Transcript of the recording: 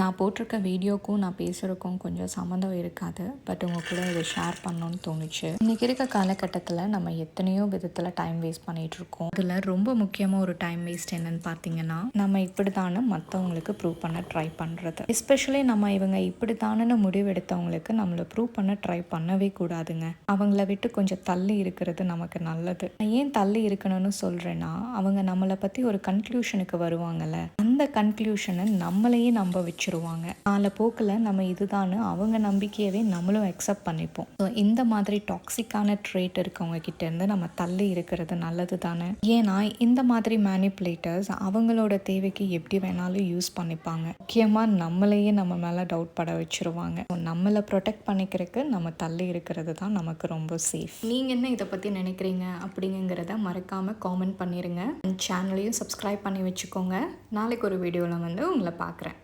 நான் போட்டிருக்க வீடியோக்கும் நான் பேசுகிறக்கும் கொஞ்சம் சம்மந்தம் இருக்காது. பட் உங்கள் கூட இதை ஷேர் பண்ணணும்னு தோணுச்சு. இன்றைக்கி இருக்க காலகட்டத்தில் நம்ம எத்தனையோ விதத்தில் டைம் வேஸ்ட் பண்ணிகிட்டு இருக்கோம். அதில் ரொம்ப முக்கியமாக ஒரு டைம் வேஸ்ட் என்னன்னு பார்த்தீங்கன்னா நம்ம இப்படி தானே மற்றவங்களுக்கு ப்ரூவ் பண்ண ட்ரை பண்ணுறது எஸ்பெஷலி நம்ம இவங்க இப்படி தானேன்னு முடிவெடுத்தவங்களுக்கு நம்மளை ப்ரூவ் பண்ண ட்ரை பண்ணவே கூடாதுங்க. அவங்கள விட்டு கொஞ்சம் தள்ளி இருக்கிறது நமக்கு நல்லது. நான் ஏன் தள்ளி இருக்கணும்னு சொல்கிறேன்னா அவங்க நம்மளை பற்றி ஒரு கன்க்ளூஷனுக்கு வருவாங்கல்ல. அந்த கன்க்ளூஷனை நம்மளையே நம்ப வச்சிருவாங்க காலப்போக்கில் நம்ம இதுதான் அவங்க நம்பிக்கையவே நம்மளும் அக்செப்ட் பண்ணிப்போம். ஸோ இந்த மாதிரி டாக்ஸிக்கான ட்ரேட் இருக்கவங்க கிட்ட இருந்து நம்ம தள்ளி இருக்கிறது நல்லது தானே ஏன்னா இந்த மாதிரி மேனிப்புலேட்டர்ஸ் அவங்களோட தேவைக்கு எப்படி வேணாலும் யூஸ் பண்ணிப்பாங்க. முக்கியமாக நம்மளையே நம்ம மேலே டவுட் பட வச்சிருவாங்க. நம்மளை ப்ரொடெக்ட் பண்ணிக்கிறதுக்கு நம்ம தள்ளி இருக்கிறது தான் நமக்கு ரொம்ப சேஃப் நீங்கள் என்ன இதை பற்றி நினைக்கிறீங்க அப்படிங்கிறத மறக்காமல் காமெண்ட் பண்ணிடுங்க சேனலையும் சப்ஸ்கிரைப் பண்ணி வச்சுக்கோங்க. நாளைக்கு ஒரு வீடியோவில் வந்து உங்களை பார்க்குறேன்.